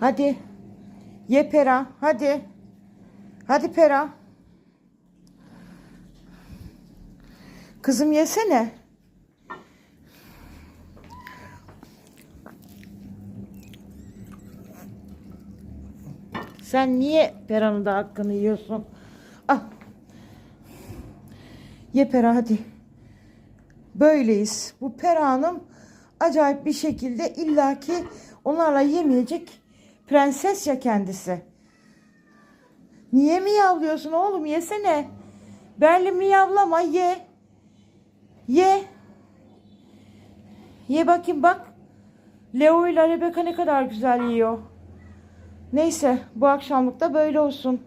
Hadi. Ye Pera. Hadi. Hadi Pera. Kızım yesene. Sen niye Pera'nın da hakkını yiyorsun? Ah. Ye Pera hadi. Böyleyiz. Bu Pera acayip bir şekilde illaki onlarla yemeyecek prenses ya kendisi. Niye miyavlıyorsun oğlum? Yesene. Berli miyavlama ye. Ye. Ye bakayım bak. Leo ile Rebecca ne kadar güzel yiyor. Neyse bu akşamlık da böyle olsun.